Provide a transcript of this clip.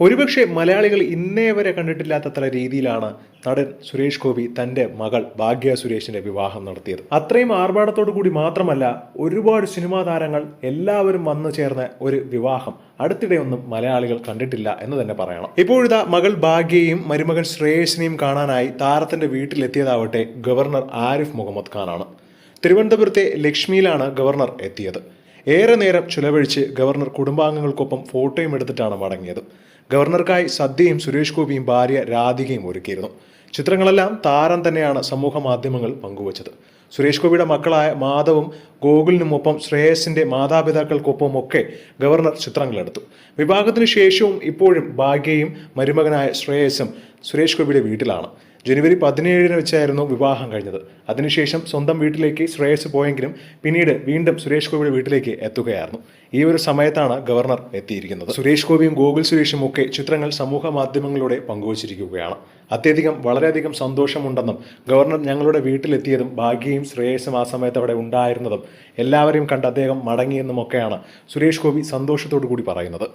ഒരുപക്ഷെ മലയാളികൾ ഇന്നേ വരെ കണ്ടിട്ടില്ലാത്തത്ര രീതിയിലാണ് നടൻ സുരേഷ് ഗോപി തന്റെ മകൾ ഭാഗ്യ സുരേഷിന്റെ വിവാഹം നടത്തിയത്. അത്രയും ആർഭാടത്തോടു കൂടി മാത്രമല്ല ഒരുപാട് സിനിമാ താരങ്ങൾ എല്ലാവരും വന്നു ചേർന്ന ഒരു വിവാഹം. അടുത്തിടെയൊന്നും മലയാളികൾ കണ്ടിട്ടില്ല എന്ന് തന്നെ പറയണം. ഇപ്പോഴത്തെ മകൾ ഭാഗ്യയും മരുമകൻ ശ്രേയസിനെയും കാണാനായി താരത്തിന്റെ വീട്ടിലെത്തിയതാവട്ടെ ഗവർണർ ആരിഫ് മുഹമ്മദ് ഖാനാണ്. തിരുവനന്തപുരത്തെ ലക്ഷ്മിയിലാണ് ഗവർണർ എത്തിയത്. ഏറെ നേരം ചിലവഴിച്ച് ഗവർണർ കുടുംബാംഗങ്ങൾക്കൊപ്പം ഫോട്ടോയും എടുത്തിട്ടാണ് മടങ്ങിയത്. ഗവർണർക്കായി സദ്യയും സുരേഷ് ഗോപിയും ഭാര്യ രാധികയും ഒരുക്കിയിരുന്നു. ചിത്രങ്ങളെല്ലാം താരം തന്നെയാണ് സമൂഹ മാധ്യമങ്ങൾ പങ്കുവച്ചത്. സുരേഷ് ഗോപിയുടെ മക്കളായ മാധവും ഗോകുലിനുമൊപ്പം ശ്രേയസിന്റെ മാതാപിതാക്കൾക്കൊപ്പമൊക്കെ ഗവർണർ ചിത്രങ്ങളെടുത്തു. വിവാഹത്തിന് ശേഷവും ഇപ്പോഴും ഭാഗ്യയും മരുമകനായ ശ്രേയസും സുരേഷ് ഗോപിയുടെ വീട്ടിലാണ്. ജനുവരി പതിനേഴിന് വെച്ചായിരുന്നു വിവാഹം കഴിഞ്ഞത്. അതിനുശേഷം സ്വന്തം വീട്ടിലേക്ക് ശ്രേയസ് പോയെങ്കിലും പിന്നീട് വീണ്ടും സുരേഷ് ഗോപിയുടെ വീട്ടിലേക്ക് എത്തുകയായിരുന്നു. ഈ ഒരു സമയത്താണ് ഗവർണർ എത്തിയിരിക്കുന്നത്. സുരേഷ് ഗോപിയും ഗോകുൽ സുരേഷും ഒക്കെ ചിത്രങ്ങൾ സമൂഹ മാധ്യമങ്ങളിലൂടെ പങ്കുവച്ചിരിക്കുകയാണ്. അത്യധികം വളരെയധികം സന്തോഷമുണ്ടെന്നും ഗവർണർ ഞങ്ങളുടെ വീട്ടിലെത്തിയതും ഭാഗ്യയും ശ്രേയസും ആ സമയത്ത് അവിടെ ഉണ്ടായിരുന്നതും എല്ലാവരെയും കണ്ട് അദ്ദേഹം മടങ്ങിയെന്നും ഒക്കെയാണ് സുരേഷ് ഗോപി സന്തോഷത്തോടു കൂടി പറയുന്നത്.